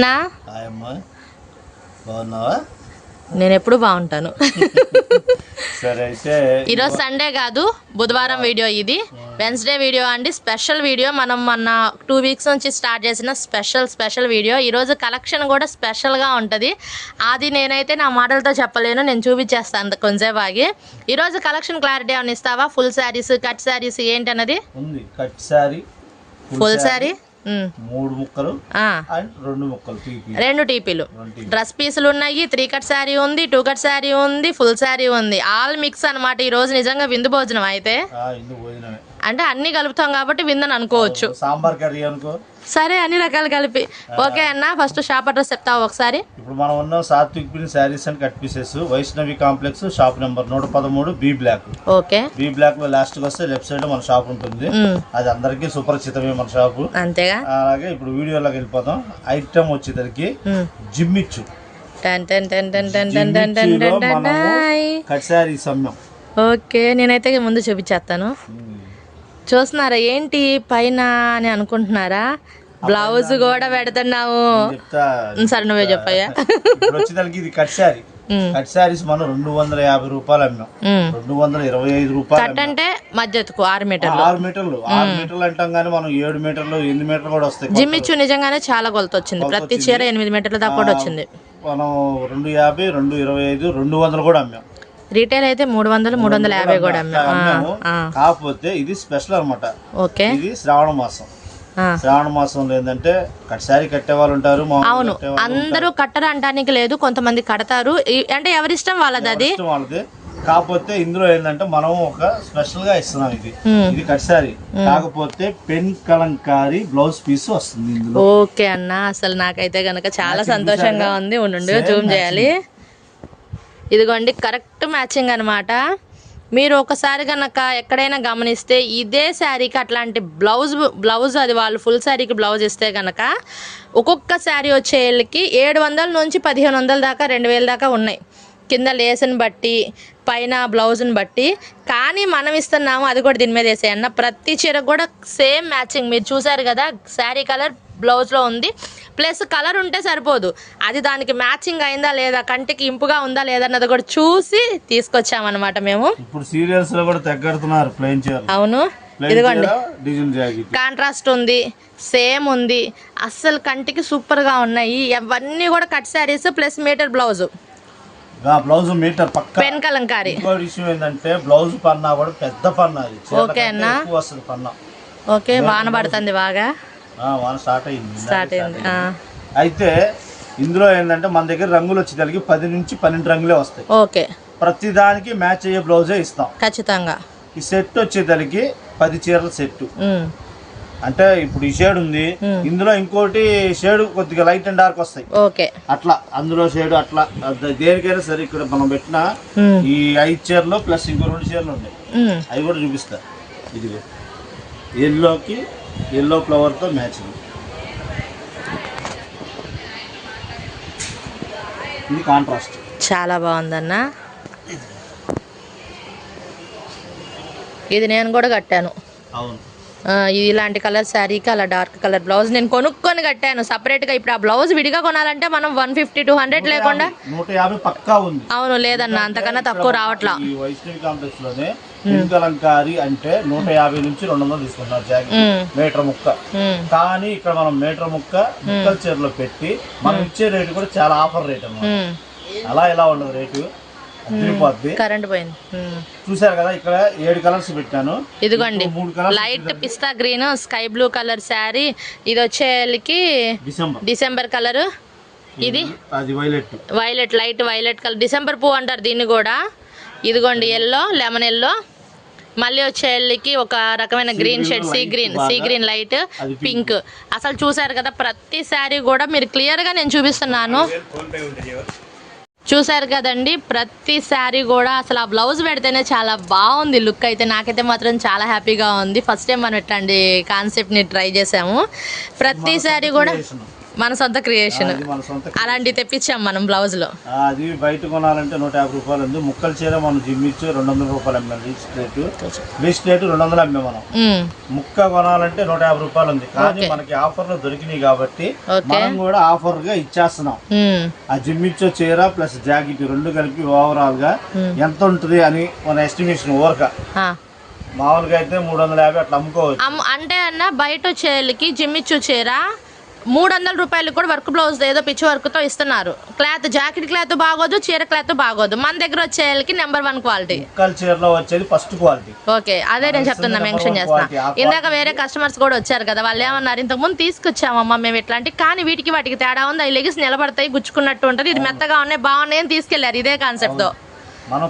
నా? బాగున్నావా? నేను ఎప్పుడు బాగుంటాను. సరే అయితే ఈరోజు సండే కాదు బుధవారం వీడియో ఇది. వెన్స్డే వీడియో అండి స్పెషల్ వీడియో. మనం మొన్న టూ వీక్స్ నుంచి స్టార్ట్ చేసిన స్పెషల్ స్పెషల్ వీడియో. ఈరోజు కలెక్షన్ కూడా స్పెషల్గా ఉంటుంది. అది నేనైతే నా మాటలతో చెప్పలేను నేను చూపించేస్తాను కొంచెంసేపు ఆగి ఈరోజు కలెక్షన్ క్లారిటీ ఏమైనా ఇస్తావా? ఫుల్ శారీస్ కట్ శారీస్ ఏంటన్నది? ఉంది. Cut sari full sari. మూడు ముక్కలు. అండ్ రెండు ముక్కలు రెండు టీపీలు. డ్రెస్ పీసులు ఉన్నాయి త్రీ కట్ శారీ ఉంది టూ కట్ శారీ ఉంది ఫుల్ శారీ ఉంది. ఆల్ మిక్స్ అన్నమాట ఈ రోజు నిజంగా విందు భోజనం అయితే. ఇందు భోజనమే. అంటే అన్ని కలుపుతాం కాబట్టి విందని అనుకోవచ్చు. సాంబార్ కర్రీ అనుకో. సరే అన్ని రకాలు కలిపి. ఓకే అన్న ఫస్ట్ షాప్ అడ్రస్ చెప్తావు ఒకసారి? ఇప్పుడు మనం ఉన్న Satvik pin saris and cut pieces Vaishnavi complex shop number నూట పదమూడు బి బ్లాక్. ఓకే. బి బ్లాక్లో లాస్ట్కి వస్తే లెఫ్ట్ సైడ్ మన షాప్ ఉంటుంది. అది అందరికీ సుపరిచితమే మన షాప్. అంతేగా? అలాగే ఇప్పుడు వీడియోలోకి వెళ్ళిపోతాం ఐటమ్ వచ్చేసరికి ఇచ్చు కట్ శారీస్ సమ్యం. ఓకే నేనైతే ముందు చూపించేస్తాను. చూస్తున్నారా? ఏంటి పైన అని అనుకుంటున్నారా? బ్లౌజ్ కూడా ఉమ్, సరే నువ్వే చెప్పయ్యా. ఇప్పుడు వచ్చేదానికి ఇది cut sari. Um, cut saris మనం రెండు వందల యాభై రూపాయలు అమ్మాం. రెండు వందల ఇరవై ఐదు రూపాయలు కట్ అంటే మధ్యతుకు ఆరు మీటర్లు. ఆరు మీటర్లు. ఆరు మీటర్లు అంటాం కానీ మనం ఏడు మీటర్లు ఎనిమిది మీటర్లు కూడా వస్తాయి జిమ్ ఇచ్చు నిజంగానే చాలా కొలత వచ్చింది. ప్రతి చీర ఎనిమిది మీటర్ల దాకా కూడా వచ్చింది. మనం రెండు యాభై రెండు ఇరవై ఐదు రెండు వందలు కూడా అమ్మాం. రీటైల్ అయితే మూడు వందలు మూడు వందల యాభై కూడా అమ్మాము. కాకపోతే ఇది స్పెషల్ అన్నమాట. ఓకే. ఇది శ్రావణ మాసం. శ్రావణ మాసంలో ఏంటంటే కట్ శారీ కట్టే వాళ్ళు ఉంటారు అవును. అందరూ కట్టరు అంటానికి లేదు కొంతమంది కడతారు. అంటే ఎవరిష్టం వాళ్ళది అది? వాళ్ళది? కాకపోతే ఇందులో ఏంటంటే మనం ఒక స్పెషల్గా ఇస్తున్నాం ఇది. ఇది కట్ శారీ. కాకపోతే పెన్ కలంకారీ బ్లౌజ్ పీస్ వస్తుంది ఇందులో. ఓకే అన్న అసలు నాకైతే గనక చాలా సంతోషంగా ఉంది. ఉండు జూమ్ చేయాలి. ఇదిగోండి కరెక్ట్ మ్యాచింగ్ అనమాట మీరు ఒకసారి కనుక ఎక్కడైనా గమనిస్తే ఇదే శారీకి అట్లాంటి బ్లౌజ్ బ్లౌజ్ అది వాళ్ళు ఫుల్ శారీకి బ్లౌజ్ ఇస్తే కనుక ఒక్కొక్క శారీ వచ్చేళ్ళకి ఏడు వందల నుంచి పదిహేను వందల దాకా రెండు వేల దాకా ఉన్నాయి. కింద లేస్ని బట్టి పైన బ్లౌజ్ని బట్టి. కానీ మనం ఇస్తున్నాము అది కూడా దీని మీద వేసేయన్న ప్రతి చీర కూడా సేమ్ మ్యాచింగ్. మీరు చూసారు కదా శారీ కలర్ బ్లౌజ్లో ఉంది. ప్లస్ కలర్ ఉంటే సరిపోదు. అది దానికి మ్యాచింగ్ అయిందా లేదా కంటికి ఇంపుగా ఉందా లేదా అన్నది కూడా చూసి తీసుకొచ్చామన్నమాట మేము. ఇప్పుడు సీరియల్స్లో కూడా తగ్గడుతున్నారు ప్లెయిన్ చీర అవును. ఇదిగోండి. కాంట్రాస్ట్ ఉంది సేమ్ ఉంది. అస్సలు కంటికి సూపర్గా ఉన్నాయి. అవన్నీ కూడా cut saris plus metre blouse blouse metre పక్క. పెన్ కలంకారీ. ఇంకో విషయం ఏంటంటే బ్లౌజ్ పన్నా కూడా పెద్ద పన్నా ఓకే అన్నా. ఎక్కువ వస్తుంది పన్నా. ఓకే వాన పడుతుంది బాగా. వాన స్టార్ట్ అయింది. స్టార్ట్ అయింది. అయితే ఇందులో ఏంటంటే మన దగ్గర రంగులు వచ్చేసరికి పది నుంచి పన్నెండు రంగులే వస్తాయి. ఓకే. ప్రతి దానికి మ్యాచ్ అయ్యే బ్లౌజే ఇస్తాం. ఖచ్చితంగా. ఈ సెట్ వచ్చేసరికి పది చీరల సెట్ అంటే ఇప్పుడు ఈ షేడ్ ఉంది. ఇందులో ఇంకోటి షేడ్ కొద్దిగా లైట్ అండ్ డార్క్ వస్తాయి. ఓకే. అట్లా. అందులో షేడ్ అట్లా. దేనికైనా సరే ఇక్కడ మనం పెట్టిన ఈ ఐదు చీరలు ప్లస్ ఇంకో రెండు చీరలు ఉన్నాయి. అవి కూడా చూపిస్తా. ఇది ఎల్లోకి ఎల్లో ఫ్లవర్తో మ్యాచింగ్ ఇది కాంట్రాస్ట్ చాలా బాగుందన్న. ఇది నేను కూడా కట్టాను. అవును. ఇలాంటి కలర్ శారీకి అలా డార్క్ కలర్ బ్లౌజ్ నేను కొనుక్కొని కట్టాను. సపరేట్గా ఇప్పుడు ఆ బ్లౌజ్ విడిగా కొనాలంటే మనం వన్ ఫిఫ్టీ టూ హండ్రెడ్ లేకుండా అవును లేదన్న అంతకన్నా తక్కువ రావట్లా. పింకలంకారి అంటే నూట యాభై నుంచి రెండు వందలు తీసుకుంటున్నారు జాకెట్. మీటర్ ముక్క. కానీ ఇక్కడ మనం మీటర్ ముక్క ముక్కల చీరలో పెట్టి మనం ఇచ్చే రేటు కూడా చాలా ఆఫర్ రేట్ అన్నమాట. అలా ఎలా ఉండదు రేటు? అదిరిపోద్ది కరెంట్ పోయింది. ఉమ్. చూసారు కదా ఇక్కడ ఏడు కలర్స్ పెట్టాను. ఇదిగోండి light pista green sky blue colour sari. ఇది వచ్చేళ్ళకి డిసెంబర్. December colour. ఇది అది violet. Violet light violet colour. December పువ్వు అంటారు దీన్ని కూడా. ఇదిగోండి ఎల్లో లెమన్ ఎల్లో. మళ్ళీ వచ్చేళ్ళకి ఒక రకమైన green shade sea green sea green light pink అసలు చూసారు కదా ప్రతి శారీ కూడా మీరు క్లియర్గా నేను చూపిస్తున్నాను. చూసారు కదండి ప్రతి శారీ కూడా అసలు ఆ బ్లౌజ్ పెడితేనే చాలా బాగుంది లుక్ అయితే. నాకైతే మాత్రం చాలా హ్యాపీగా ఉంది. ఫస్ట్ టైం మనం ఇట్లాంటి కాన్సెప్ట్ని ట్రై చేసాము. ప్రతి శారీ కూడా మన సొంత క్రియేషన్ అది మన సొంత అలాంటివి తెప్పించాం మనం బ్లౌజ్లో ఆ, అది బయట కొనాలంటే నూట యాభై రూపాయలు ఉంది. ముక్కల చీర మనం జిమ్మిచ్చు రెండు వందల రూపాయలు అమ్మాం. లీచ్ ప్లేట్ లీచ్ ప్లేట్ రెండు వందలు అమ్మాం మనం. ముక్క కొనాలంటే నూట యాభై రూపాయలు ఉంది. కానీ మనకి ఆఫర్లు దొరికినాయి కాబట్టి ఓకే. మనం కూడా ఆఫర్గా ఇచ్చేస్తున్నాం. మ్మ్. ఆ జిమ్మిచ్చో చీర ప్లస్ జాకెట్ రెండు కలిపి ఓవరాల్గా ఎంత ఉంటుంది అని మన ఎస్టిమేషన్ ఊరక. ఆ. మామూలుగా అయితే మూడు వందల యాభై అట్లా అమ్ముకోవచ్చు. అమ్- అంటే అన్న బయట వచ్చేళ్ళకి జిమ్మిచ్చు చీర మూడు వందల రూపాయలు కూడా వర్క్ బ్లౌజ్ ఏదో పిచ్చి వర్క్తో ఇస్తున్నారు. క్లాత్ జాకెట్ క్లాత్ బాగోదు చీర క్లాత్ బాగోదు. మన దగ్గర వచ్చేళ్ళకి నెంబర్ వన్ క్వాలిటీ ముక్కల చీరలో వచ్చేది ఫస్ట్ క్వాలిటీ ఓకే అదే నేను చెప్తున్నా మెన్షన్ చేస్తున్నా. ఇందాక వేరే కస్టమర్స్ కూడా వచ్చారు కదా వాళ్ళు ఏమన్నారు? ఇంతకు ముందు తీసుకొచ్చామమ్మా మేము ఇట్లాంటి కానీ వీటికి వాటికి తేడా ఉంది అవి లెగిసి నిలబడతాయి గుచ్చుకున్నట్టు ఉంటుంది ఇది మెత్తగా ఉన్నాయి బాగున్నాయి అని తీసుకెళ్ళారు ఇదే కాన్సెప్ట్తో. మనం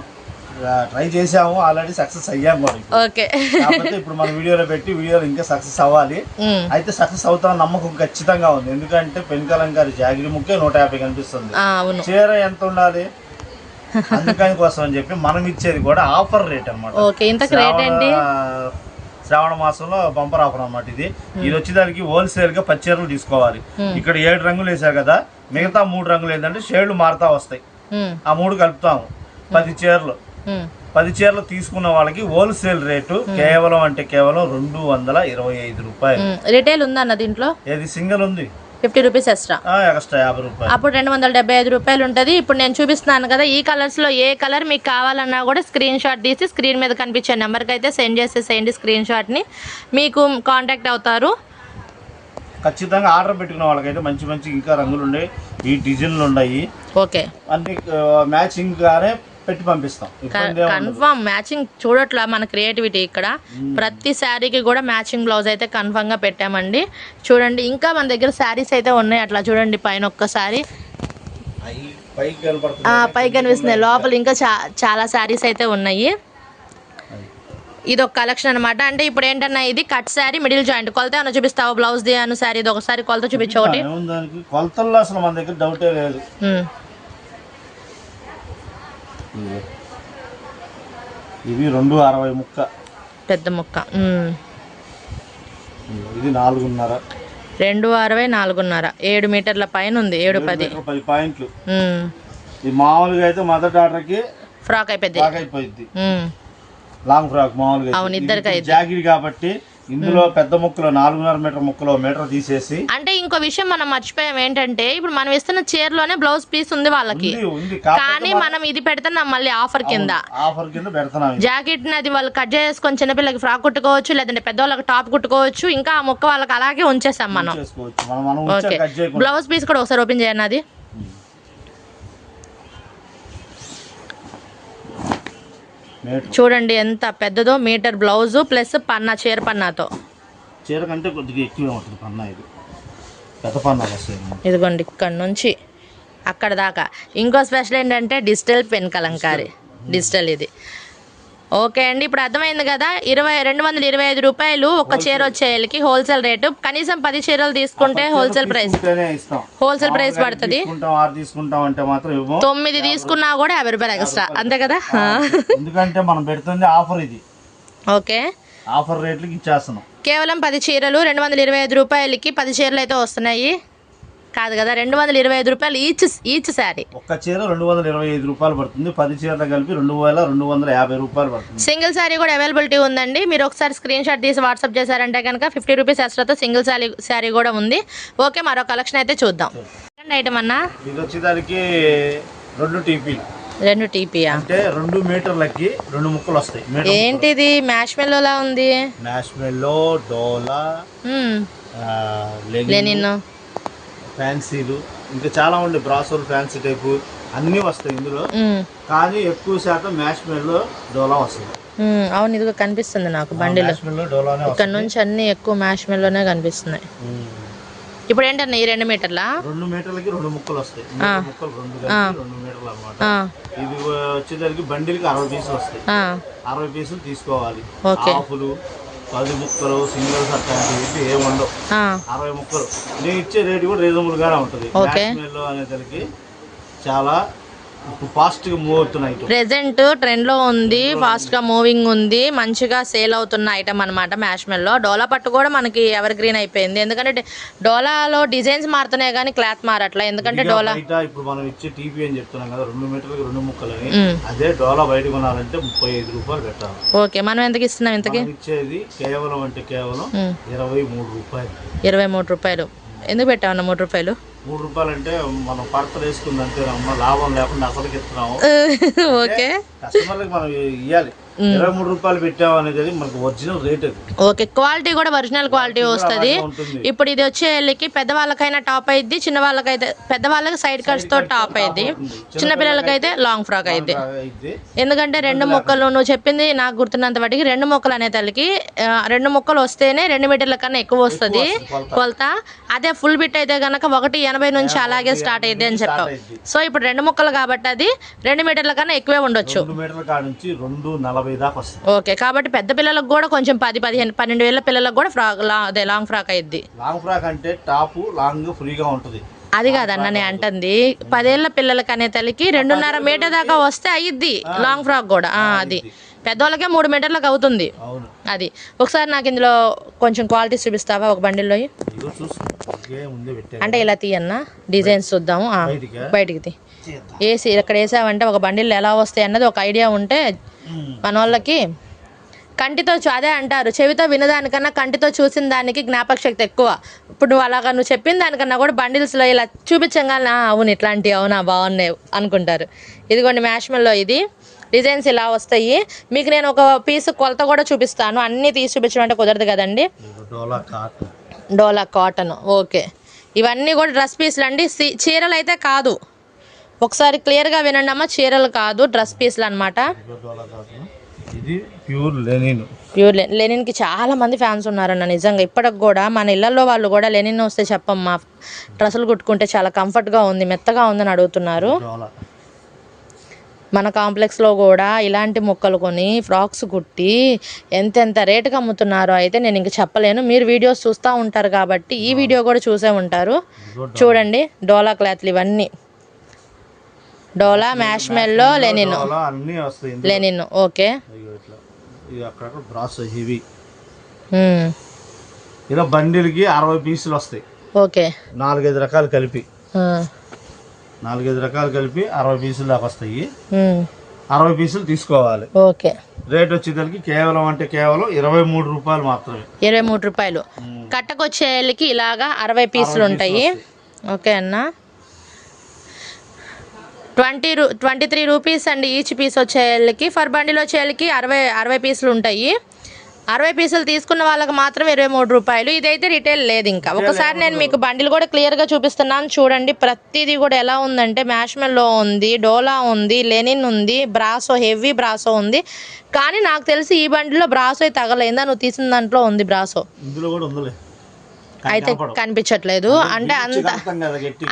ట్రై చేసాము ఆల్రెడీ సక్సెస్ అయ్యాము. ఓకే. కాకపోతే ఇప్పుడు మన వీడియోలో పెట్టి వీడియోలో ఇంకా సక్సెస్ అవ్వాలి. అయితే సక్సెస్ అవుతాం నమ్మకం ఖచ్చితంగా ఉంది. ఎందుకంటే పెన్కలం గారి జాగిరి ముక్కే నూట యాభై కనిపిస్తుంది. చీర ఎంత ఉండాలి? అందుకని కోసం అని చెప్పి మనం ఇచ్చేది కూడా ఆఫర్ రేట్ ఏంటి? శ్రావణ మాసంలో బంపర్ ఆఫర్ అన్నమాట ఇది. ఇది వచ్చేదానికి హోల్సేల్గా పచ్చి చీరలు తీసుకోవాలి. ఇక్కడ ఏడు రంగులు వేసారు కదా మిగతా మూడు రంగులు ఏంటంటే షేడ్లు మారుతా వస్తాయి. ఆ మూడు కలుపుతాము. పది చీరలు. పది చీరలు తీసుకున్న వాళ్ళకి హోల్సేల్ రేటు కేవలం అంటే కేవలం రెండు వందల ఇరవై ఐదు రూపాయలు. రిటైల్ ఉందన్న దీంట్లో? ఏది సింగిల్ ఉంది? ఫిఫ్టీ రూపీస్ ఎక్స్ట్రా ఆ, ఎక్స్ట్రా యాభై రూపాయలు. అప్పుడు రెండు వందల డెబ్బై ఐదు రూపాయలు ఉంటుంది. ఇప్పుడు నేను చూపిస్తున్నాను కదా ఈ కలర్స్లో ఏ కలర్ మీకు కావాలన్నా కూడా స్క్రీన్ షాట్ తీసి స్క్రీన్ మీద కనిపించే నెంబర్కి అయితే సెండ్ చేసేసేయండి స్క్రీన్ షాట్ని మీకు కాంటాక్ట్ అవుతారు. ఖచ్చితంగా ఆర్డర్ పెట్టుకున్న వాళ్ళకైతే మంచి మంచి ఇంకా రంగులు ఉన్నాయి ఈ డిజైన్లు ఉన్నాయి. ఓకే. అన్ని మ్యాచింగ్ గానే పెట్టి పంపిస్తాం. కన్ఫర్మ్ మ్యాచింగ్ చూడట్లా మన క్రియేటివిటీ ఇక్కడ. ప్రతి శారీకి కూడా మ్యాచింగ్ బ్లౌజ్ అయితే కన్ఫర్మ్గా పెట్టామండి. చూడండి ఇంకా మన దగ్గర శారీస్ అయితే ఉన్నాయి. అట్లా చూడండి పైన ఒక్కసారి పైకి కనిపిస్తున్నాయి. లోపల ఇంకా చాలా శారీస్ అయితే ఉన్నాయి. ఇది ఒక కలెక్షన్ అనమాట అంటే ఇప్పుడు ఏంటన్నా ఇది కట్ శారీ మిడిల్ జాయింట్ కొలత ఏమైనా చూపిస్తావు? బ్లౌజ్ ది అను శారీ ఇది ఒకసారి కొలత చూపించు ఒకటి. ఏముంది దానికి? కొలతల్లో అసలు మన దగ్గర డౌటే లేదు. ఇవి. ఇవి రెండు అరవై ముక్క. పెద్ద ముక్క. ఇది నాలుగున్నర. రెండు అరవై నాలుగున్నర. ఏడు మీటర్ల పైన ఉంది ఏడు పది. పది పాయింట్లు. ఇది మామూలుగా అయితే మొదటి ఆర్డర్కి ఫ్రాక్ అయిపోద్ది ఫ్రాక్ అయిపోయింది లాంగ్ ఫ్రాక్ మామూలుగా. అవును, ఇద్దరికి ఇది. జాకెట్ కాబట్టి ఇందులో పెద్ద ముక్కలు నాలుగున్నర మీటర్ ముక్కలు మీటర్ తీసేసి అంటే ఇంకో విషయం మనం మర్చిపోయాం ఏంటంటే ఇప్పుడు మనం ఇస్తున్న చీరలోనే బ్లౌజ్ పీస్ ఉంది వాళ్ళకి. కానీ మనం ఇది పెడుతున్నాం మళ్ళీ ఆఫర్ కింద. ఆఫర్ కింద పెడుతున్నాం. జాకెట్ అది వాళ్ళు కట్ చేసుకొని చిన్నపిల్లకి ఫ్రాక్ కుట్టుకోవచ్చు లేదంటే పెద్దవాళ్ళకి టాప్ కుట్టుకోవచ్చు ఇంకా ఆ ముక్క వాళ్ళకి అలాగే ఉంచేసాం మనం. బ్లౌజ్ పీస్ కూడా ఒకసారి ఓపెన్ చేయండి అది. చూడండి ఎంత పెద్దదో మీటర్ బ్లౌజ్ ప్లస్ పన్నా చీర పన్నాతో. చీర కంటే కొద్దిగా ఎక్కువే ఉంటుంది పన్నా ఇది. పెద్ద పన్నా ఇదిగోండి ఇక్కడ నుంచి అక్కడ దాకా. ఇంకో స్పెషల్ ఏంటంటే డిజిటల్ పెన్ కలంకారీ. డిజిటల్ ఇది. ఓకే అండి ఇప్పుడు అర్థమైంది కదా? ఇరవై రెండు వందల ఇరవై ఐదు రూపాయలు ఒక చీర వచ్చేయాలకి హోల్సేల్ రేటు. కనీసం పది చీరలు తీసుకుంటే హోల్సేల్ ప్రైస్ హోల్సేల్ ప్రైస్ పడుతుంది. తొమ్మిది తీసుకున్నా కూడా యాభై రూపాయలు ఎక్స్ట్రా అంతే కదా? ఎందుకంటే మనం పెడుతుంది ఆఫర్ ఇది. ఓకే. ఆఫర్ రేట్లకి ఇచ్చేస్తున్నాం. కేవలం పది చీరలు రెండు వందల ఇరవై ఐదు రూపాయలకి పది చీరలు అయితే వస్తున్నాయి. కాదు కదా రెండు వందల ఇరవై ఐదు రూపాయలు ఈచ్ ఈచ్ శారీ. ఒక్క చీర రెండు వందల ఇరవై ఐదు రూపాయలు పడుతుంది పది చీరలు కలిపి రెండు వేల రెండు వందల యాభై రూపాయలు పడుతుంది. సింగిల్ శారీ కూడా అవైలబిలిటీ ఉందండి. మీరు ఒకసారి స్క్రీన్ షాట్ తీసి వాట్సాప్ చేశారంటే కనుక ఫిఫ్టీ రూపీస్ ఎక్స్ట్రాతో సింగిల్ శారీ శారీ కూడా ఉంది. ఓకే మరో కలెక్షన్ అయితే చూద్దాం. సెకండ్ ఐటమ్ అన్న? ఇది వచ్చేదానికి రెండు టీపీలు. రెండు టీపీయా? అంటే రెండు మీటర్లకి రెండు ముక్కలు వస్తాయి. ఏంటిది? మ్యాష్ మెల్లోలా ఉంది. డోలా మ్మ్. ఆ, లెనిన్. లెనిన్. ఫ్యాన్సీలు. ఇంకా చాలా ఉండే బ్రాసోల్ ఫ్యాన్సీ టైపు అన్నీ వస్తాయి ఇందులో. కానీ ఎక్కువ శాతం మ్యాష్ మెల్లో డోలా వస్తుంది. అవును ఇదిగో కనిపిస్తుంది నాకు బండిలో. ఇక్కడ నుంచి అన్ని ఎక్కువ మ్యాష్ మెల్లోనే కనిపిస్తున్నాయి. ఇప్పుడు ఏంటన్నా ఈ రెండు మీటర్లా? రెండు మీటర్లకి రెండు ముక్కలు వస్తాయి. ముక్కలు రెండు రెండు మీటర్లు అన్నమాట. ఆ, ఇది వచ్చేసరికి బండిలకి అరవై పీసులు వస్తాయి. అరవై పీసులు తీసుకోవాలి. ఆఫులు పది ముక్కలు అట్లాంటివి ఏమి ఉండవు. ఆ, అరవై ముక్కలు. నేను ఇచ్చే రేటు కూడా రీజనబుల్ గానే ఉంటుంది. చాలా ప్రెసెంట్ ట్రెండ్లో ఉంది ఫాస్ట్గా మూవింగ్ ఉంది మంచిగా సేల్ అవుతున్న ఐటమ్ అనమాట మ్యాష్మెల్లో డోలా పట్టు కూడా మనకి ఎవర్ గ్రీన్ అయిపోయింది. ఎందుకంటే డోలాలో డిజైన్స్ మారుతున్నాయి కానీ క్లాత్ మారట్లా. ఎందుకంటే డోలా ఇప్పుడు మనం ఇచ్చే టీపీ అని చెప్తున్నాం కదా రెండు మీటర్లకు రెండు ముక్కలని మ్. అదే డోలా బయట కొనాలంటే ముప్పై ఐదు రూపాయలు పెట్టాలి. ఓకే మనం ఎంతకి ఇస్తున్నాం ఇంతకి? ఇచ్చేది కేవలం అంటే కేవలం. ఇరవై మూడు రూపాయలు. ఇరవై మూడు రూపాయలు. ఎందుకు పెట్టామన్న మూడు రూపాయలు? మూడు రూపాయలు అంటే మనం పడతలు వేసుకుంది అంతేనమ్మా లాభం లేకుండా అసలుకి ఇస్తున్నాము ఓకే. కస్టమర్లకు మనం ఇవ్వాలి ఇరవై మూడు రూపాయలు అనేది మనకు ఒరిజినల్ రేట్ ఓకే క్వాలిటీ కూడా ఒరిజినల్ క్వాలిటీ వస్తుంది. ఇప్పుడు ఇది వచ్చే వాళ్ళకి పెద్దవాళ్ళకైనా టాప్ అయింది చిన్న వాళ్ళకైతే పెద్దవాళ్ళకి సైడ్ కట్స్తో టాప్ అయింది చిన్న పిల్లలకైతే లాంగ్ ఫ్రాక్ అయింది ఎందుకంటే రెండు ముక్కలు నువ్వు చెప్పింది నాకు గుర్తున్నంత వాటికి రెండు ముక్కలు అనే తల్లికి రెండు ముక్కలు వస్తేనే రెండు మీటర్ల కన్నా ఎక్కువ వస్తుంది. కొలత. అదే ఫుల్ బిట్ అయితే గనక ఒకటి ఎనభై నుంచి అలాగే స్టార్ట్ అయ్యింది అని చెప్పావు అయింది సో ఇప్పుడు రెండు ముక్కలు కాబట్టి అది రెండు మీటర్ల కన్నా ఎక్కువే ఉండొచ్చు. రెండు మీటర్ల కాడ నుంచి రెండు నలభై దాకా వస్తుంది. ఓకే కాబట్టి పెద్ద పిల్లలకు కూడా కొంచెం పది పదిహేను పన్నెండు వేల పిల్లలకు కూడా ఫ్రాక్ లా అదే లాంగ్ ఫ్రాక్ అయ్యిద్ది లాంగ్ ఫ్రాక్ అంటే టాప్ లాంగ్ ఫ్రీగా ఉంటుంది. అది కాదన్న నేను అంటుంది. పదేళ్ళ పిల్లలకి అనే తల్లికి రెండున్నర మీటర్ దాకా వస్తే అయ్యిద్ది లాంగ్ ఫ్రాక్ కూడా. అది. పెద్దవాళ్ళకే మూడు మీటర్లకు అవుతుంది. అది. ఒకసారి నాకు ఇందులో కొంచెం క్వాలిటీస్ చూపిస్తావా ఒక పెట్టాను. అంటే ఇలా తీయన్నా? డిజైన్స్ చూద్దాము. బయటికా? వేసి ఇక్కడ వేసావంటే ఒక బండిల్లో ఎలా వస్తాయి అన్నది ఒక ఐడియా ఉంటే. మన వాళ్ళకి కంటితో చూ అదే అంటారు చెవితో వినదానికన్నా కంటితో చూసిన దానికి జ్ఞాపక శక్తి ఎక్కువ. ఇప్పుడు నువ్వు అలాగా నువ్వు చెప్పిన దానికన్నా కూడా బండిల్స్లో ఇలా చూపించగానే "ఆ, అవును ఇట్లాంటివి అవునా బాగున్నాయి అనుకుంటారు. ఇదిగోండి మ్యాష్మల్లో ఇది. డిజైన్స్ ఇలా వస్తాయి. మీకు నేను ఒక పీస్ కొలత కూడా చూపిస్తాను. అన్నీ తీసి చూపించడం అంటే కుదరదు కదండి. Dola cotton. Dola cotton okay. ఇవన్నీ కూడా డ్రెస్ పీస్లు అండి చీరలు అయితే కాదు. ఒకసారి క్లియర్గా వినండి అమ్మా చీరలు కాదు డ్రెస్ పీస్లు అనమాట ఇది ప్యూర్ లెనిన్ ప్యూర్ లెనిన్కి చాలా మంది ఫ్యాన్స్ ఉన్నారన్న నిజంగా. ఇప్పటికి కూడా మన ఇళ్ళలో వాళ్ళు కూడా లెనిన్ వస్తే చెప్పమ్మా డ్రెస్సులు కుట్టుకుంటే చాలా కంఫర్ట్గా ఉంది మెత్తగా ఉందని అడుగుతున్నారు. మన కాంప్లెక్స్లో కూడా ఇలాంటి ముక్కలు కొని ఫ్రాక్స్ కుట్టి ఎంతెంత రేటుకి అమ్ముతున్నారో అయితే నేను ఇంక చెప్పలేను. మీరు వీడియోస్ చూస్తూ ఉంటారు కాబట్టి ఈ వీడియో కూడా చూసే ఉంటారు. చూడండి డోలా క్లాత్లు ఇవన్నీ. డోలా మ్యాష్మెల్లో లెనిన్. డోలా అన్నీ వస్తాయి ఇందులో. Linen okay. ఇట్లా. ఇది అక్కడక్కడ బ్రాస్ హెవీ. మ్మ్. ఇలా బండిల్కి అరవై పీసులు వస్తాయి. ఓకే. నాలుగైదు రకాలు కలిపి. ఆ. నాలుగైదు రకాలు కలిపి అరవై పీసులు దాకా వస్తాయి. మ్మ్. అరవై పీసులు తీసుకోవాలి. ఓకే. రేట్ వచ్చేదానికి కేవలం అంటే కేవలం ఇరవై మూడు రూపాయలు మాత్రమే. ఇరవై మూడు రూపాయలు. కట్టకొచ్చేళ్ళకి ఇలాగా అరవై పీసులు ఉంటాయి. ఓకే అన్న. ట్వంటీ రూ ట్వంటీ త్రీ రూపీస్ అండి ఈచ్ పీస్ వచ్చేళ్ళకి. ఫర్ బండిలో వచ్చేళ్ళకి అరవై అరవై పీసులు ఉంటాయి. అరవై పీసులు తీసుకున్న వాళ్ళకి మాత్రం ఇరవై మూడు రూపాయలు. ఇదైతే రిటైల్ లేదు ఇంకా. ఒకసారి నేను మీకు బండిలు కూడా క్లియర్గా చూపిస్తున్నాను. చూడండి ప్రతిదీ కూడా ఎలా ఉందంటే మ్యాష్మెల్లో ఉంది డోలా ఉంది లెనిన్ ఉంది బ్రాసో హెవీ బ్రాసో ఉంది. కానీ నాకు తెలిసి ఈ బండిలో బ్రాసో తగలేదా. నువ్వు తీసిన దాంట్లో ఉంది బ్రాసో. ఇందులో కూడా ఉందిలే. అయితే కనిపించట్లేదు. అంటే అంత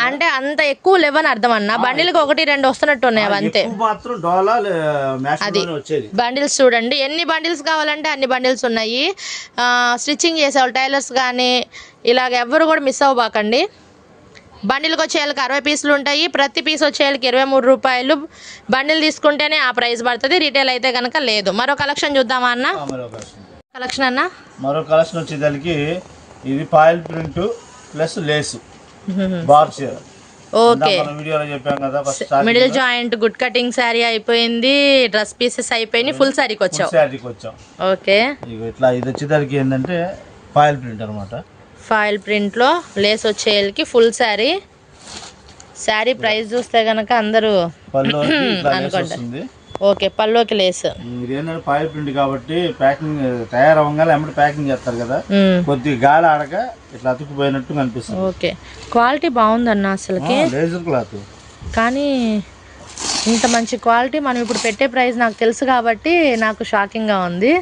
అంటే అంత ఎక్కువ లేవని అర్థం అన్న. బండిలకు ఒకటి రెండు వస్తున్నట్టు ఉన్నాయి అవి అంతే. వచ్చేది. బండిల్స్ చూడండి. ఎన్ని బండిల్స్ కావాలంటే అన్ని బండిల్స్ ఉన్నాయి. స్టిచ్చింగ్ చేసేవాళ్ళు టైలర్స్ కానీ ఇలాగ ఎవ్వరు కూడా మిస్ అవ్వబాకండి. బండిల్కి వచ్చేళ్ళకి అరవై పీసులు ఉంటాయి. ప్రతి పీస్ వచ్చేళ్ళకి ఇరవై మూడు రూపాయలు. బండిల్ తీసుకుంటేనే ఆ ప్రైస్ పడుతుంది. రీటైల్ అయితే కనుక లేదు. మరో కలెక్షన్ చూద్దామా అన్న? కలెక్షన్ అన్న? మరో కలెక్షన్ వచ్చేదానికి ఇది పాయిల్ ప్రింట్ ప్లస్ లేసు. బార్ చీర. ఓకే. మన వీడియోలో చెప్పాం కదా first middle joint good cutting sari అయిపోయింది డ్రెస్ పీసెస్ అయిపోయినాయి ఫుల్ శారీకి వచ్చావు. శారీకి వచ్చాం. ఓకే. ఇట్లా ఇది వచ్చేదానికి ఏంటంటే పాయిల్ ప్రింట్ అనమాట ఫాయిల్ ప్రింట్లో లేస్ వచ్చేళ్ళకి ఫుల్ శారీ శారీ ప్రైస్ చూస్తే కనుక అందరూ వస్తుంది. ఓకే పల్లోకి లేస్. ఏంటంటే పాయిల్ ప్రింట్ కాబట్టి ప్యాకింగ్ తయారవ్వగానే ఎమ్మటి ప్యాకింగ్ చేస్తారు కదా. కొద్దిగా గాలి ఆడక ఇట్లా అతుక్కుపోయినట్టు కనిపిస్తుంది. ఓకే. క్వాలిటీ బాగుందన్న అసలుకి. Laser cloth. కానీ ఇంత మంచి క్వాలిటీ మనం ఇప్పుడు పెట్టే ప్రైస్ నాకు తెలుసు కాబట్టి నాకు షాకింగ్గా ఉంది.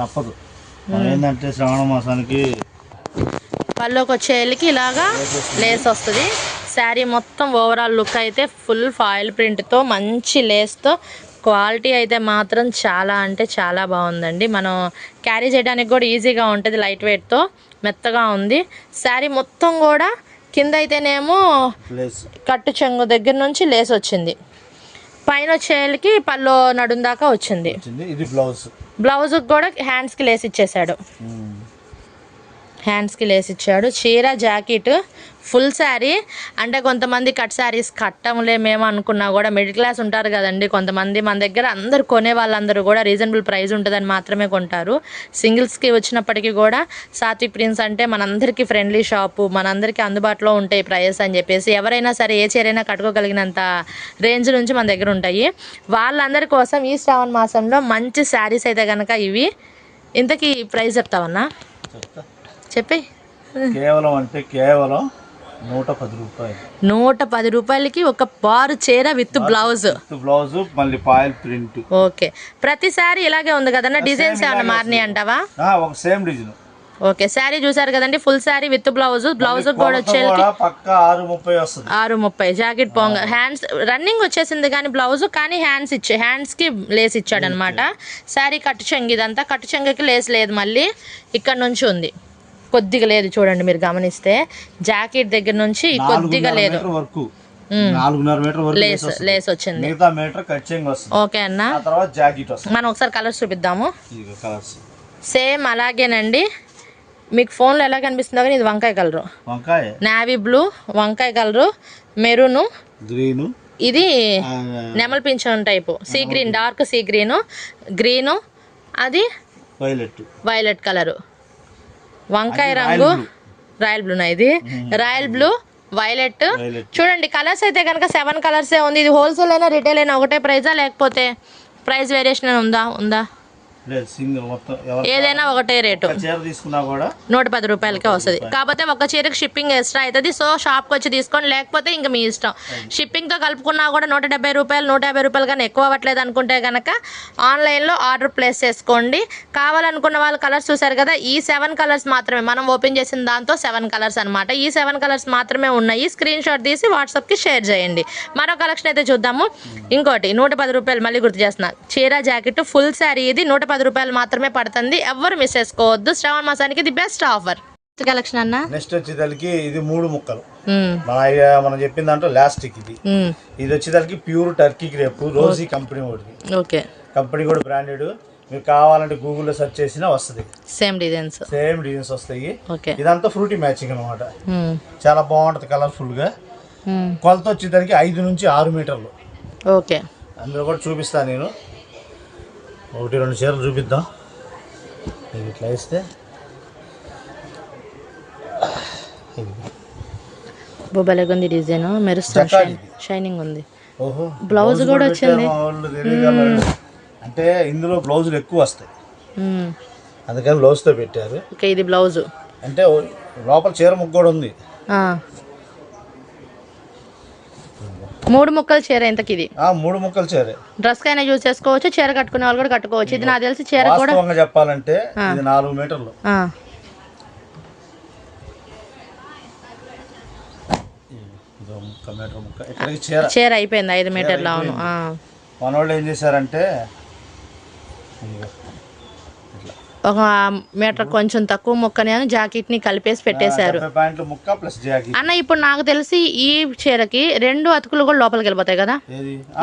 తప్పదు. మనం ఏంటంటే శ్రావణ మాసానికి పల్లోకి వచ్చేళ్ళకి ఇలాగా లేస్ వస్తుంది. శారీ మొత్తం ఓవరాల్ లుక్ అయితే ఫుల్ ఫాయిల్ ప్రింట్తో మంచి లేస్తో క్వాలిటీ అయితే మాత్రం చాలా అంటే చాలా బాగుందండి. మనం క్యారీ చేయడానికి కూడా ఈజీగా ఉంటుంది లైట్ వెయిట్తో మెత్తగా ఉంది. శారీ మొత్తం కూడా కింద అయితేనేమో కట్టు చెంగు దగ్గర నుంచి లేస్ వచ్చింది. పైన వచ్చేళ్ళకి పళ్ళు నడుం దాకా వచ్చింది. ఇది బ్లౌజ్. బ్లౌజ్ కూడా హ్యాండ్స్కి లేసి ఇచ్చేసాడు హ్యాండ్స్కి లేసి ఇచ్చాడు చీర జాకెట్ ఫుల్ శారీ అంటే కొంతమంది కట్ శారీస్ కట్టములే మేము అనుకున్నా కూడా మిడిల్ క్లాస్ ఉంటారు కదండి. కొంతమంది మన దగ్గర అందరు కొనే వాళ్ళందరూ కూడా రీజనబుల్ ప్రైస్ ఉంటుందని మాత్రమే కొంటారు. సింగిల్స్కి వచ్చినప్పటికీ కూడా సాత్విక్ ప్రిన్స్ అంటే మనందరికీ ఫ్రెండ్లీ షాపు మనందరికీ అందుబాటులో ఉంటాయి ప్రైస్ అని చెప్పేసి ఎవరైనా సరే ఏ చీరైనా కట్టుకోగలిగినంత రేంజ్ నుంచి మన దగ్గర ఉంటాయి. వాళ్ళందరి కోసం ఈ శ్రావణ మాసంలో మంచి శారీస్ అయితే కనుక ఇవి. ఇంతకీ ప్రైస్ చెప్తావన్నా? చెప్తా. చెప్పి. కేవలం అంటే కేవలం నూట పది రూపాయలు. నూట పది రూపాయలకి ఒక బారు చీర విత్ బ్లౌజ్. బ్లౌజ్ మళ్ళీ పాయల్ ప్రింట్. ఓకే. ప్రతిసారి ఇలాగే ఉంది కదన్నా డిజైన్స్ ఏమైనా మారినాయి అంటావా? ఒక సేమ్ డిజైన్ ఓకే శారీ చూసారు కదండి full sari with blouse blouse కూడా పక్క ఆరు ముప్పై వస్తుంది. ఆరు ముప్పై జాకెట్ పోంగ హ్యాండ్స్ రన్నింగ్ వచ్చేసింది కానీ బ్లౌజ్ కానీ హ్యాండ్స్ ఇచ్చే హ్యాండ్స్కి లేస్ ఇచ్చాడు. అనమాట శారీ కట్టు చెంగు ఇదంతా కట్టు చెంగుకి లేస్ లేదు మళ్ళీ ఇక్కడ నుంచి ఉంది. కొద్దిగా లేదు చూడండి మీరు గమనిస్తే. జాకెట్ దగ్గర నుంచి కొద్దిగా లేదు. మీటర్ వరకు నాలుగున్నర మీటర్ వరకు లేస్ లేస్ వచ్చింది. మిగతా మీటర్ కచ్చింగ్ వస్తుంది. ఓకే అన్న. ఆ తర్వాత జాకెట్ వస్తుంది. మనం ఒకసారి కలర్స్ చూపిద్దాము. కలర్స్. సేమ్ అలాగేనండి. మీకు ఫోన్లో ఎలా కనిపిస్తుందో కానీ ఇది వంకాయ కలరు. వంకాయ? నావీ బ్లూ వంకాయ కలరు మెరూను. గ్రీన్. ఇది నెమల్ pension type. Sea green dark sea green. Green. అది వైలెట్. Violet colour. వంకాయ రంగు రాయల్ బ్లూనా ఇది. Royal blue violet. చూడండి కలర్స్ అయితే కనుక సెవెన్ కలర్సే ఉంది. ఇది హోల్సేల్ అయినా రిటైల్ అయినా ఒకటే ప్రైజా లేకపోతే ప్రైస్ వేరియేషన్ ఉందా? ఉందా? లేదు సింగిల్ మొత్తం ఎవరు ఏదైనా ఒకటే రేటు. ఒక చీర తీసుకున్నా కూడా నూట పది రూపాయలకే వస్తుంది. కాకపోతే ఒక చీరకి షిప్పింగ్ ఎక్స్ట్రా అవుతుంది సో షాప్కి వచ్చి తీసుకోండి. లేకపోతే ఇంకా మీ ఇష్టం. షిప్పింగ్తో కలుపుకున్నా కూడా నూట డెబ్బై రూపాయలు నూట యాభై రూపాయలు కానీ ఎక్కువ అవ్వట్లేదు అనుకుంటే కనుక ఆన్లైన్లో ఆర్డర్ ప్లేస్ చేసుకోండి. కావాలనుకున్న వాళ్ళు కలర్స్ చూసారు కదా ఈ సెవెన్ కలర్స్ మాత్రమే. మనం ఓపెన్ చేసిన దాంతో సెవెన్ కలర్స్ అన్నమాట. ఈ సెవెన్ కలర్స్ మాత్రమే ఉన్నాయి. స్క్రీన్ షాట్ తీసి వాట్సాప్కి షేర్ చేయండి. మరో కలెక్షన్ అయితే చూద్దాము. ఇంకోటి నూట పది రూపాయలు మళ్ళీ గుర్తు చేస్తున్నా. చీర జాకెట్ ఫుల్ శారీ ఇది నూట పది రూపాయలు మాత్రమే పడుతుంది. ఎవ్వరు మిస్ చేసుకోవద్దు. శ్రావణ మాసానికి ఇది బెస్ట్ ఆఫర్. కలెక్షన్ అన్న? నెక్స్ట్ వచ్చేదానికి ఇది మూడు ముక్కలు. మన మనం చెప్పిన దాంట్లో లాస్టిక్ ఇది. ఇది వచ్చేదానికి pure Turkey grape rosy company ఒకటి. ఓకే. కంపెనీ కూడా బ్రాండెడ్ మీకు కావాలంటే గూగుల్లో సెర్చ్ చేసినా వస్తుంది. సేమ్ డిజైన్స్ సేమ్ డిజైన్స్ వస్తాయి. ఓకే. ఇదంతా ఫ్రూటీ మ్యాచింగ్ అనమాట చాలా బాగుంటుంది కలర్ఫుల్గా. కొలత వచ్చేదానికి ఐదు నుంచి ఆరు మీటర్లు. ఓకే. అందులో కూడా చూపిస్తాను నేను. ఒకటి రెండు చీరలు చూపిద్దాం. ఇది ఇట్లా వేస్తే. ఉంది డిజైన్ మెరుస్తుంది. షైనింగ్ ఉంది. ఓహో బ్లౌజ్ కూడా వచ్చింది. అంటే ఇందులో బ్లౌజులు ఎక్కువ వస్తాయి. అందుకని బ్లౌజ్తో పెట్టారు. ఓకే ఇది బ్లౌజ్. అంటే లోపల చీర ముక్క కూడా ఉంది. మూడు ముక్కలు చీర ఇంతకి ఇది మూడు ముక్కలు చీరే. డ్రెస్ కైనా యూజ్ చేసుకోవచ్చు చీర కట్టుకునే వాళ్ళు కూడా కట్టుకోవచ్చు. ఇది నాకు తెలిసి చీర కూడా చెప్పాలంటే ఇది నాలుగు మీటర్లు. చీర. అయిపోయింది ఐదు మీటర్లు అవును. ఆ, మన వాళ్ళు ఏం చేశారంటే ఒక మీటర్ కొంచెం తక్కువ ముక్కని జాకెట్ని కలిపేసి పెట్టేశారు. అన్న ఇప్పుడు నాకు తెలిసి ఈ చీరకి రెండు అతుకులు కూడా లోపలికి వెళ్ళిపోతాయి కదా?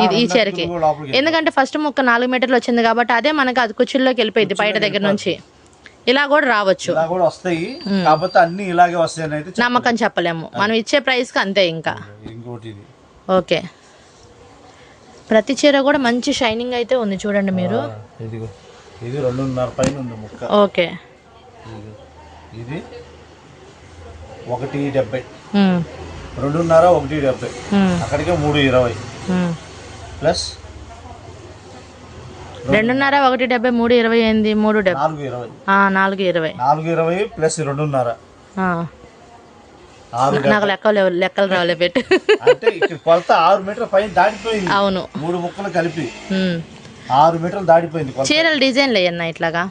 ఇది ఈ చీరకి. ఎందుకంటే ఫస్ట్ ముక్క నాలుగు మీటర్లు వచ్చింది కాబట్టి అదే మనకి అది కుర్చీల్లోకి వెళ్ళిపోయింది బయట దగ్గర నుంచి. ఇలా కూడా రావచ్చు. వస్తాయి. కాకపోతే అన్ని ఇలాగే నమ్మకం చెప్పలేము. మనం ఇచ్చే ప్రైస్కి అంతే ఇంకా. ఇంకోటి ఓకే. ప్రతి చీర కూడా మంచి షైనింగ్ అయితే ఉంది చూడండి మీరు. ఇది రెండున్నర పైన ఉంది ముక్క. ఓకే. ఇది ఒకటి డెబ్బై. రెండున్నర ఒకటి డెబ్బై. అక్కడికే మూడు ఇరవై. ప్లస్ రెండున్నర ఒకటి డెబ్బై మూడు ఇరవై ఎనిమిది మూడు డెబ్బై నాలుగు ఇరవై. నాలుగు ఇరవై. నాలుగు ఇరవై ప్లస్ రెండున్నర. నాకు లెక్కలు లెక్కలు రావలే పెట్టు. అంటే ఇక్కడ కొలత ఆరు మీటర్ పైన దాటిపోయింది. అవును. మూడు ముక్కలు కలిపి. ఆరు మీటర్లు దాటిపోయింది కొలత చీరలు డిజైన్లు అయ్యన్న ఇట్లాగా?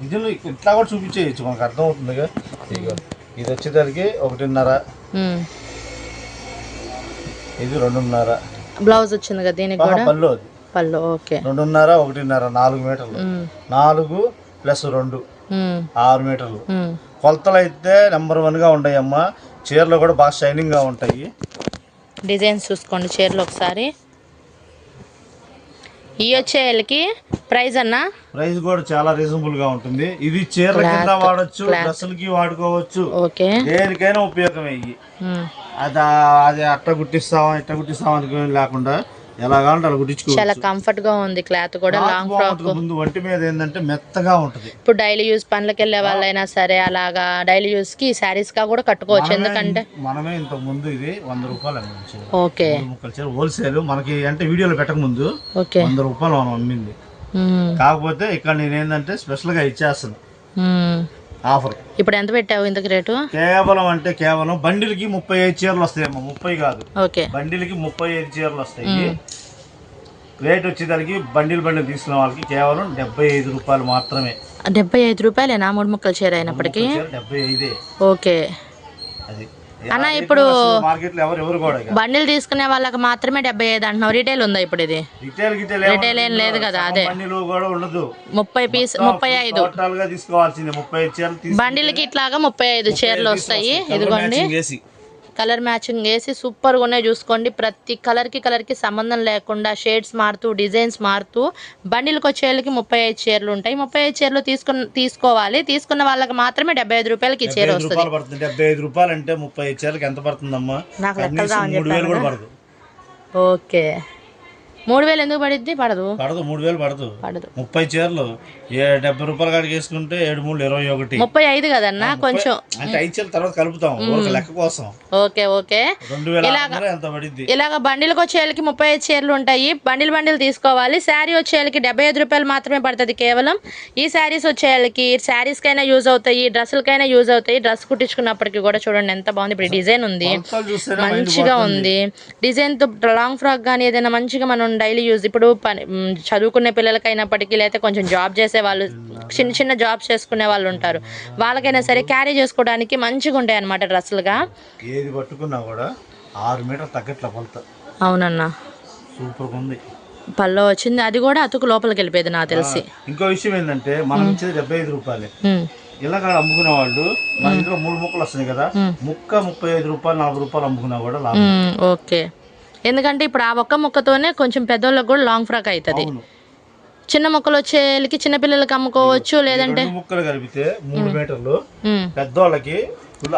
డిజైన్లు ఇక్కడ ఇట్లా కూడా చూపించేయచ్చు మనకు అర్థమవుతుందిగా ఇదిగో ఇది వచ్చేసరికి ఒకటిన్నర. ఇది రెండున్నర. బ్లౌజ్ వచ్చింది కదా దీనికి కూడా? పళ్ళు అది. పళ్ళు ఓకే. రెండున్నర ఒకటిన్నర నాలుగు మీటర్లు. నాలుగు ప్లస్ రెండు. ఆరు మీటర్లు. కొలతలు అయితే నెంబర్ వన్గా ఉంటాయి అమ్మ చీరలు కూడా బాగా షైనింగ్గా ఉంటాయి. డిజైన్స్ చూసుకోండి చీరలు ఒకసారి. ఈ వచ్చేళ్ళకి ప్రైస్ అన్నా. ప్రైస్ కూడా చాలా రీజనబుల్గా ఉంటుంది. ఇది చీరల కింద వాడచ్చు. డ్రెస్సులకి వాడుకోవచ్చు. దేనికైనా ఉపయోగమే. అది అది అట్ట గుట్టిస్తావా ఇట్ట గుట్టిస్తావా అనుకుని లేకుండా ఎలా కావాలంటే అలా గుట్టించుకోవచ్చు చాలా కంఫర్ట్గా ఉంది క్లాత్ కూడా లాంగ్ ఫ్రాక్. ముందు ఒంటి మీద ఏంటంటే మెత్తగా ఉంటది. ఇప్పుడు డైలీ యూస్ పనులకు వెళ్ళే వాళ్ళైనా సరే అలాగా డైలీ యూస్కి శారీస్గా కూడా కట్టుకోవచ్చు. ఎందుకంటే మనమే ఇంతకు ముందు ఇది వంద రూపాయలు అమ్మించి. ఓకే. హోల్సేల్. మనకి అంటే వీడియోలో పెట్టక ముందు వంద రూపాయలు మనం అమ్మింది. కాకపోతే ఇక్కడ నేను ఏంటంటే స్పెషల్గా ఇచ్చేస్తాను. ఆఫర్. ఇప్పుడు ఎంత పెట్టావు ఇంతకు రేటు? కేవలం అంటే కేవలం బండిలకి ముప్పై ఐదు చీరలు వస్తాయమ్మా ముప్పై కాదు. ఓకే. బండిలకి ముప్పై ఐదు చీరలు వస్తాయి. రేట్ వచ్చేదానికి బండిల్ బండిల్ తీసుకున్న వాళ్ళకి కేవలం డెబ్బై ఐదు రూపాయలు మాత్రమే. డెబ్బై ఐదు రూపాయలేనా? మూడు ముక్కలు చీర అయినప్పటికీ? డెబ్బై ఐదే. ఓకే. అది. అన్న, ఇప్పుడు-. బండిల్ తీసుకునే వాళ్ళకి మాత్రమే డెబ్బై ఐదు అంటున్నావు. రీటైల్ ఉందా ఇప్పుడు ఇది? రిటైల్ ఏం లేదు కదా అదే. ముప్పై పీస్ ముప్పై ఐదు. బండిల్కి ఇట్లాగా ముప్పై ఐదు చీరలు వస్తాయి. ఇదిగోండి. కలర్ మ్యాచింగ్ వేసి సూపర్గా ఉన్నాయి చూసుకోండి. ప్రతి కలర్కి కలర్కి సంబంధం లేకుండా షేడ్స్ మారుతూ డిజైన్స్ మారుతూ బండిల్కి వచ్చేళ్ళకి ముప్పై ఐదు చీరలు ఉంటాయి. ముప్పై ఐదు చీరలు తీసుకున్న తీసుకోవాలి. తీసుకున్న వాళ్ళకి మాత్రమే డెబ్బై ఐదు రూపాయలకి ఈ చీర వస్తుంది. డెబ్బై ఐదు రూపాయలు అంటే ముప్పై ఐదు చీరలకి ఎంత పడుతుందమ్మా? నాకు లెక్కలు ఓకే. మూడు వేలు ఎందుకు పడిద్ది? పడదు. పడదు మూడు వేలు పడదు. పడదు. ముప్పై చీరలు డెబ్బై రూపాయల కాడికి వేసుకుంటే ఏడు మూడు ఇరవై ఒకటి. ముప్పై ఐదు కదన్నా కొంచెం. అంటే ఐదు చీరలు తర్వాత కలుపుతాం లెక్క కోసం. Okay okay. రెండు వేల ఆరు వందలు ఎంత పడిద్ది? ఇలాగ బండిలకు వచ్చేళ్ళకి ముప్పై ఐదు చీరలు ఉంటాయి. బండిల్ బండిల్ తీసుకోవాలి. శారీ వచ్చేళ్ళకి డెబ్బై ఐదు రూపాయలు మాత్రమే పడుతుంది కేవలం. ఈ శారీస్ వచ్చేళ్ళకి శారీస్కైనా యూజ్ అవుతాయి డ్రెస్సులకైనా యూజ్ అవుతాయి. డ్రెస్ కుట్టించుకున్నప్పటికీ కూడా చూడండి ఎంత బాగుంది. ఇప్పుడు డిజైన్ ఉంది. మంచిగా ఉంది. డిజైన్తో లాంగ్ ఫ్రాక్ కానీ ఏదైనా మంచిగా మనం డైలీ యూజ్ ఇప్పుడు పని చదువుకునే పిల్లలకి అయినప్పటికీ లేకపోతే కొంచెం జాబ్ చేసే వాళ్ళు చిన్న చిన్న జాబ్స్ చేసుకునే వాళ్ళు ఉంటారు. వాళ్ళకైనా సరే క్యారీ చేసుకోవడానికి మంచిగా ఉంటాయి అనమాట డ్రెస్సులుగా. ఏది పట్టుకున్నా కూడా ఆరు మీటర్ తగ్గట్ల కొలత అవునన్నా. సూపర్ ఉంది. పల్లో వచ్చింది. అది కూడా అతుకు లోపలికి వెళ్ళిపోయేది నాకు తెలిసి. ఇంకో విషయం ఏంటంటే మనం ఇచ్చేది డెబ్బై ఐదు రూపాయలే. ఇలా కాడ అమ్ముకునే వాళ్ళు మన ఇంట్లో మూడు ముక్కలు వస్తున్నాయి కదా ముక్క ముప్పై ఐదు రూపాయలు నలభై రూపాయలు అమ్ముకున్నా కూడా ఓకే. ఎందుకంటే ఇప్పుడు ఆ ఒక్క ముక్కతోనే కొంచెం పెద్దోళ్ళకి కూడా లాంగ్ ఫ్రాక్ అవుతుంది చిన్న మొక్కలు వచ్చేళ్ళకి చిన్నపిల్లలకి అమ్ముకోవచ్చు లేదంటే ముక్కలు కలిపితే మూడు మీటర్లు పెద్దోళ్ళకి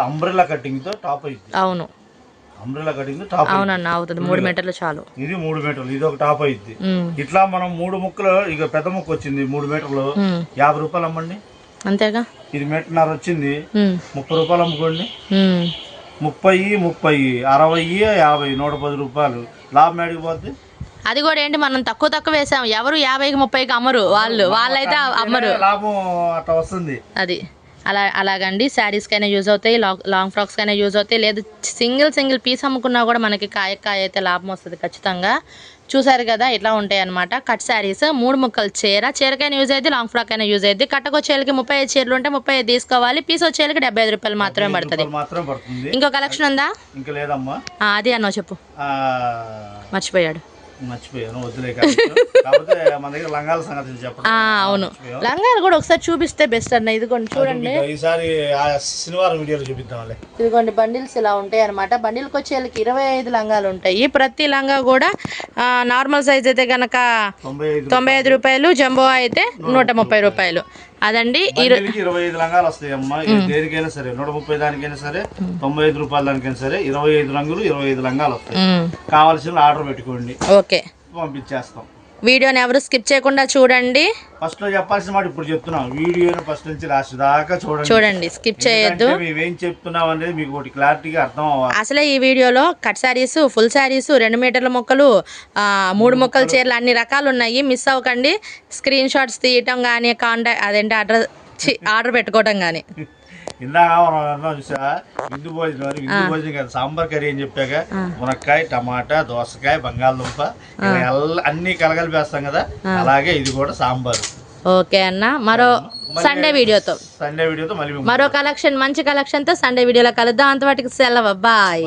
అంబ్రెల్లా కటింగ్తో టాప్ అయింది అవును. అంబ్రెల్లా కటింగ్ టాప్ అవునన్నా అవుతుంది. మూడు మీటర్లు చాలు. ఇది మూడు మీటర్లు ఇది ఒక టాప్ అయింది ఇట్లా మనం మూడు ముక్కలు ఇక పెద్ద ముక్క వచ్చింది మూడు మీటర్లు యాభై రూపాయలు అమ్మండి. అంతేగా? ఇది మీటర్న్నర వచ్చింది ముప్పై రూపాయలు అమ్ముకోండి. ముప్పై ముప్పై అరవై యాభై నూట పది రూపాయలు. లాభం అడిగిపోద్ది అది కూడా ఏంటి మనం తక్కువ తక్కువ వేసాం. ఎవరు యాభైకి ముప్పైకి అమ్మరు వాళ్ళు. వాళ్ళైతే అమ్మరు. లాభం అట్లా వస్తుంది. అది. అలా అలాగండి. శారీస్కైనా యూజ్ అవుతాయి లాంగ్ లాంగ్ ఫ్రాక్స్కైనా యూజ్ అవుతాయి. లేదు సింగిల్ సింగిల్ పీస్ అమ్ముకున్నా కూడా మనకి కాయ కాయ అయితే లాభం వస్తుంది ఖచ్చితంగా. చూసారు కదా ఇట్లా ఉంటాయి అనమాట కట్ శారీస్ మూడు ముక్కలు చీర. చీరకైనా యూజ్ అయ్యింది లాంగ్ ఫ్రాక్ అయినా యూజ్ అయ్యింది కట్టకొచ్చేళ్ళకి ముప్పై ఐదు చీరలు ఉంటే ముప్పై ఐదు తీసుకోవాలి. పీస్ వచ్చేళ్ళకి డెబ్బై ఐదు రూపాయలు మాత్రమే పడుతుంది. ఇంకో కలెక్షన్ ఉందా? ఇంకా లేదమ్మా. అది అన్నో చెప్పు. మర్చిపోయాడు. మర్చిపోయాను వద్దులే కాబట్టి. కాకపోతే మన దగ్గర లంగాల సంగతి చెప్పడం. ఆ, అవును. లంగాలు కూడా ఒకసారి చూపిస్తే బెస్ట్ అన్న. ఇదిగోండి చూడండి. ఈసారి శనివారం వీడియోలో చూపిద్దాంలే ఇదిగోండి బండిల్స్ ఇలా ఉంటాయి అనమాట బండిల్కి వచ్చేళ్ళకి ఇరవై ఐదు లంగాలు ఉంటాయి. ప్రతి లంగా కూడా నార్మల్ సైజ్ అయితే ఐదు తొంభై ఐదు రూపాయలు. జంబో అయితే నూట ముప్పై రూపాయలు. అదండి ఇరవై ఐదు లంగాలు వస్తాయి అమ్మా దేనికైనా సరే నూట ముప్పై దానికైనా సరే తొంభై ఐదు రూపాయల దానికైనా సరే ఇరవై ఐదు రంగులు ఇరవై ఐదు లంగాలు వస్తాయి. కావాల్సిన ఆర్డర్ పెట్టుకోండి. ఓకే. పంపించేస్తాం. వీడియోని ఎవరు స్కిప్ చేయకుండా చూడండి. ఫస్ట్లో చెప్పాల్సిన మాట ఇప్పుడు చెప్తున్నాం. వీడియోని ఫస్ట్ నుంచి లాస్ట్ దాకా చూడండి. చూడండి స్కిప్ చేయొద్దు. మేమేం చెప్తున్నాం అనేది మీకు ఒకటి క్లారిటీగా అర్థం అవ్వాలి. అసలే ఈ వీడియోలో కట్ శారీస్ ఫుల్ శారీస్ రెండు మీటర్ల మొక్కలు ఆ, మూడు మొక్కల చీరలు అన్ని రకాలు ఉన్నాయి. మిస్ అవ్వకండి. స్క్రీన్ షాట్స్ తీయటం కానీ కాంటాక్ట్ అదేంటి అడ్రస్ ఆర్డర్ పెట్టుకోవటం కానీ ఇందాక మనం అన్నాం చూసా విందు భోజనం అని విందు భోజనం కాదు సాంబార్ కర్రీ అని చెప్పాక మునక్కాయ టమాటా దోసకాయ బంగాళదుంప ఇలా అన్ని కలగలిపి వేస్తాం కదా అలాగే ఇది కూడా సాంబార్. ఓకే అన్న. మరో సండే వీడియోతో. సండే వీడియోతో మళ్ళీ మరో కలెక్షన్ మంచి కలెక్షన్తో సండే వీడియోలో కలుద్దాం. అంతవాటికి సెలవు. బాయ్.